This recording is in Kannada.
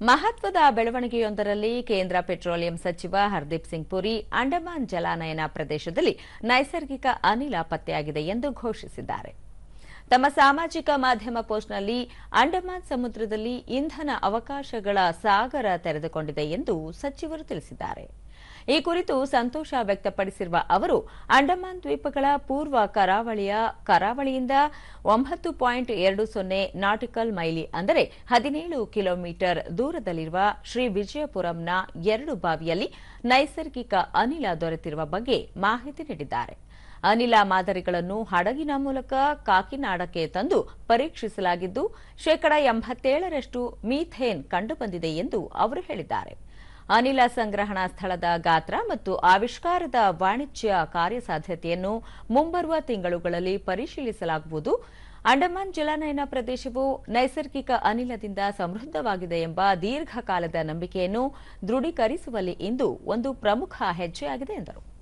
ಮಹತ್ವದ ಬೆಳವಣಿಗೆಯೊಂದರಲ್ಲಿ ಕೇಂದ್ರ ಪೆಟ್ರೋಲಿಯಂ ಸಚಿವ ಹರ್ದೀಪ್ ಸಿಂಗ್ ಪುರಿ ಅಂಡಮಾನ್ ಜಲಾನಯನ ಪ್ರದೇಶದಲ್ಲಿ ನೈಸರ್ಗಿಕ ಅನಿಲ ಪತ್ತೆಯಾಗಿದೆ ಎಂದು ಘೋಷಿಸಿದ್ದಾರೆ. ತಮ್ಮ ಸಾಮಾಜಿಕ ಮಾಧ್ಯಮ ಪೋಸ್ಟ್ನಲ್ಲಿ ಅಂಡಮಾನ್ ಸಮುದ್ರದಲ್ಲಿ ಇಂಧನ ಅವಕಾಶಗಳ ಸಾಗರ ತೆರೆದುಕೊಂಡಿದೆ ಎಂದು ಸಚಿವರು ತಿಳಿಸಿದ್ದಾರೆ. ಈ ಕುರಿತು ಸಂತೋಷ ವ್ಯಕ್ತಪಡಿಸಿರುವ ಅವರು, ಅಂಡಮಾನ್ ದ್ವೀಪಗಳ ಪೂರ್ವ ಕರಾವಳಿಯ, ಕರಾವಳಿಯಿಂದ ಒಂಬತ್ತು ಪಾಯಿಂಟ್ ಎರಡು ಸೊನ್ನೆ ನಾಟಿಕಲ್ ಮೈಲಿ ಅಂದರೆ ಹದಿನೇಳು ಕಿಲೋಮೀಟರ್ ದೂರದಲ್ಲಿರುವ ಶ್ರೀ ವಿಜಯಪುರಂನ ಎರಡು ಬಾವಿಯಲ್ಲಿ ನೈಸರ್ಗಿಕ ಅನಿಲ ದೊರೆತಿರುವ ಬಗ್ಗೆ ಮಾಹಿತಿ ನೀಡಿದ್ದಾರೆ. ಅನಿಲ ಮಾದರಿಗಳನ್ನು ಹಡಗಿನ ಮೂಲಕ ಕಾಕಿನಾಡಕ್ಕೆ ತಂದು ಪರೀಕ್ಷಿಸಲಾಗಿದ್ದು, ಶೇಕಡಾ ಎಂಬತ್ತೇಳರಷ್ಟು ಮೀಥೇನ್ ಕಂಡುಬಂದಿದೆ ಎಂದು ಅವರು ಹೇಳಿದ್ದಾರೆ. ಅನಿಲ ಸಂಗ್ರಹಣಾ ಸ್ಥಳದ ಗಾತ್ರ ಮತ್ತು ಆವಿಷ್ಕಾರದ ವಾಣಿಜ್ಯ ಕಾರ್ಯಸಾಧ್ಯತೆಯನ್ನು ಮುಂಬರುವ ತಿಂಗಳುಗಳಲ್ಲಿ ಪರಿಶೀಲಿಸಲಾಗುವುದು. ಅಂಡಮಾನ್ ಜಲಾನಯನ ಪ್ರದೇಶವು ನೈಸರ್ಗಿಕ ಅನಿಲದಿಂದ ಸಮೃದ್ಧವಾಗಿದೆ ಎಂಬ ದೀರ್ಘಕಾಲದ ನಂಬಿಕೆಯನ್ನು ದೃಢೀಕರಿಸುವಲ್ಲಿ ಇಂದು ಒಂದು ಪ್ರಮುಖ ಹೆಜ್ಜೆಯಾಗಿದೆ ಎಂದರು.